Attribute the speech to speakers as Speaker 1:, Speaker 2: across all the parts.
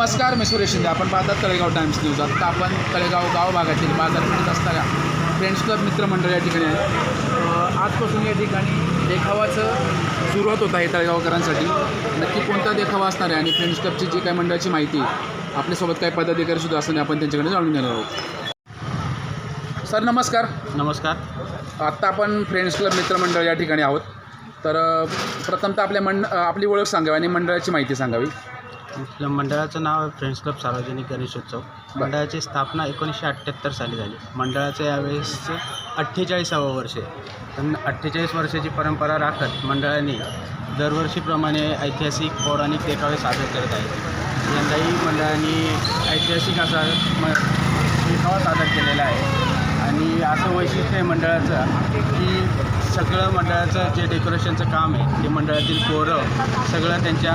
Speaker 1: नमस्कार मी सुरेश शिंदे. आपण पाहतात तळेगाव टाइम्स न्यूज आता आपण तळेगाव गाव भागातील बाजारपेठेत असताना फ्रेंड्स क्लब मित्रमंडळ या ठिकाणी आहे आजपासून या ठिकाणी देखावाचं सुरुवात होत आहे तळेगावकरांसाठी. नक्की कोणता देखावा असणार आहे आणि फ्रेंड्स क्लबची जी काही मंडळाची माहिती आपल्यासोबत काही पदाधिकारी सुद्धा असताना आपण त्यांच्याकडे जाणून घेणार आहोत. सर नमस्कार.
Speaker 2: नमस्कार.
Speaker 1: आत्ता आपण फ्रेंड्स क्लब मित्रमंडळ या ठिकाणी आहोत. तर प्रथमतः आपल्या मंड आपली ओळख सांगावी आणि मंडळाची माहिती सांगावी.
Speaker 2: मंडळाचं नाव आहे फ्रेंड्स क्लब सार्वजनिक गणेशोत्सव मंडळाची स्थापना एकोणीसशे अठ्ठ्याहत्तर साली झाली. मंडळाचं यावेळेस अठ्ठेचाळीसावं वर्ष आहे. पण अठ्ठेचाळीस वर्षाची परंपरा राखत मंडळाने दरवर्षीप्रमाणे ऐतिहासिक पौराणिक देखावे सादर करत आहे यंदाही मंडळाने ऐतिहासिक असा म देखावा सादर केलेला आहे. आणि असं वैशिष्ट्य आहे मंडळाचं की सगळं मंडळाचं जे डेकोरेशनचं काम आहे ते मंडळातील पोरं सगळं त्यांच्या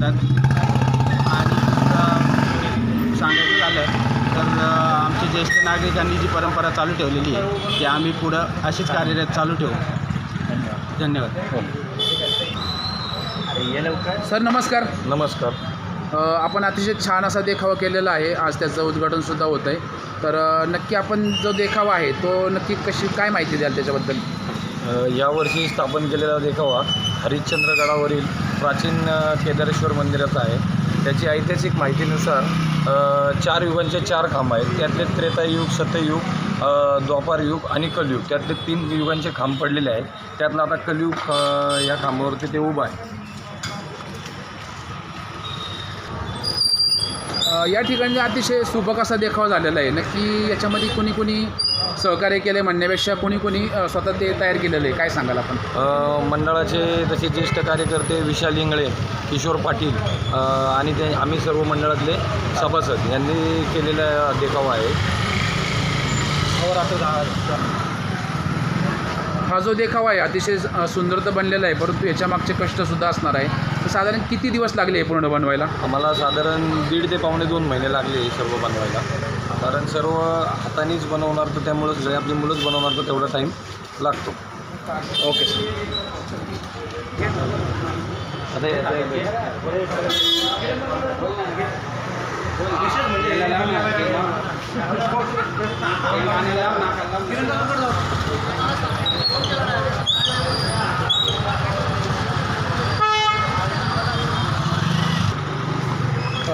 Speaker 2: करतात. आणि सांगायचं झालं तर अं, आमचे ज्येष्ठ नागरिकांनी जी परंपरा चालू ठेवलेली आहे ती आम्ही पुढं अशीच कार्यरत चालू ठेवू. धन्यवाद.
Speaker 1: सर नमस्कार.
Speaker 3: नमस्कार.
Speaker 1: आपण अतिशय छान असा देखावा केलेला आहे. आज त्याचं उद्घाटनसुद्धा होतं आहे तर नक्की आपण जो देखावा आहे तो नक्की कशी काय माहिती द्याल त्याच्याबद्दल?
Speaker 3: यावर्षी स्थापन केलेला देखावा हरिश्चंद्रगडावरील प्राचीन केदारेश्वर मंदिराचा आहे. त्याची ऐतिहासिक माहितीनुसार चार युगांचे चार खांब आहेत. त्यातले त्रेतायुग सत्ययुग द्वापार युग आणि कलयुग. त्यातले तीन युगांचे खांब पडलेले आहेत. त्यातलं आता कलयुग या खांबावरती ते उभं आहे.
Speaker 1: या ठिकाणी अतिशय सुबक असा देखावा झालेला आहे. नक्की याच्यामध्ये कोणी कोणी सहकार्य केलं म्हणण्यापेक्षा कोणी कोणी स्वतः ते तयार केलेलं आहे. काय सांगाल आपण?
Speaker 3: मंडळाचे तसे ज्येष्ठ कार्यकर्ते विशाल इंगळे किशोर पाटील आणि ते आम्ही सर्व मंडळातले सभासद यांनी केलेला देखावा आहे.
Speaker 1: हा जो देखावा आहे अतिशय सुंदर तर बनलेला आहे परंतु याच्या मागचे कष्टसुद्धा असणार आहे. तर साधारण किती दिवस लागले हे पूर्ण बनवायला?
Speaker 3: आम्हाला साधारण दीड ते पावणे दोन महिने लागले हे सर्व बनवायला. कारण सर्व हातानेच बनवणार तर त्यामुळं जरी आपली मुलंच बनवणार तर तेवढा टाईम लागतो.
Speaker 1: Okay sir.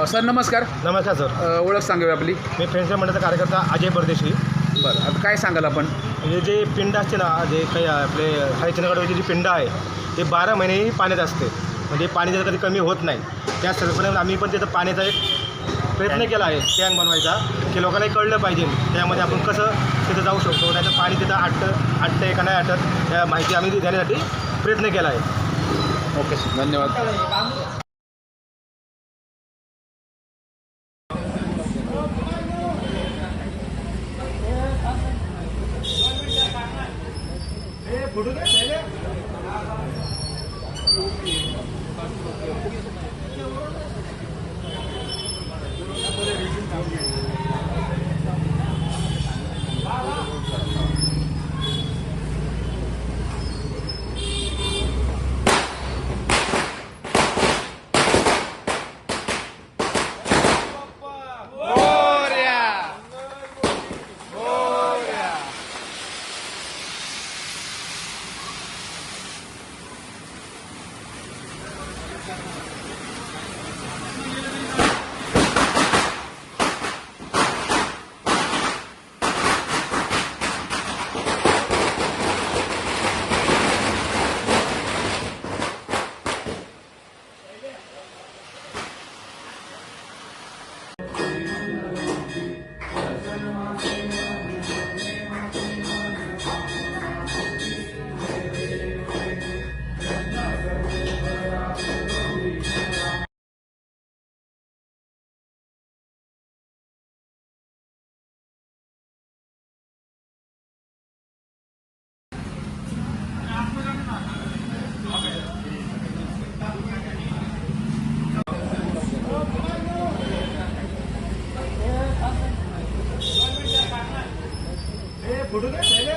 Speaker 1: सर नमस्कार.
Speaker 4: नमस्कार सर.
Speaker 1: अ, ओळख सांगावी आपली.
Speaker 4: मी फ्रेंड्स मंडळाचा कार्यकर्ता अजय परदेशी.
Speaker 1: बरं आता काय सांगाल आपण?
Speaker 4: म्हणजे जे पिंड असते ना जे काही आपले हरिचंद्रगडवरची जी पिंड आहे ते बारा महिनेही पाण्यात असते. म्हणजे पाणी त्याचं कधी कमी होत नाही त्या सर्वपणे आम्ही पण तिथं पाण्याचा एक प्रयत्न केला आहे टँक बनवायचा की लोकांना कळलं पाहिजे. त्यामध्ये आपण कसं तिथं जाऊ शकतो नाही तर पाणी तिथं आटतं आटतं का नाही आटत त्या माहिती आम्ही देण्यासाठी प्रयत्न केला आहे.
Speaker 1: ओके सर धन्यवाद. Gracias. 보르게 내려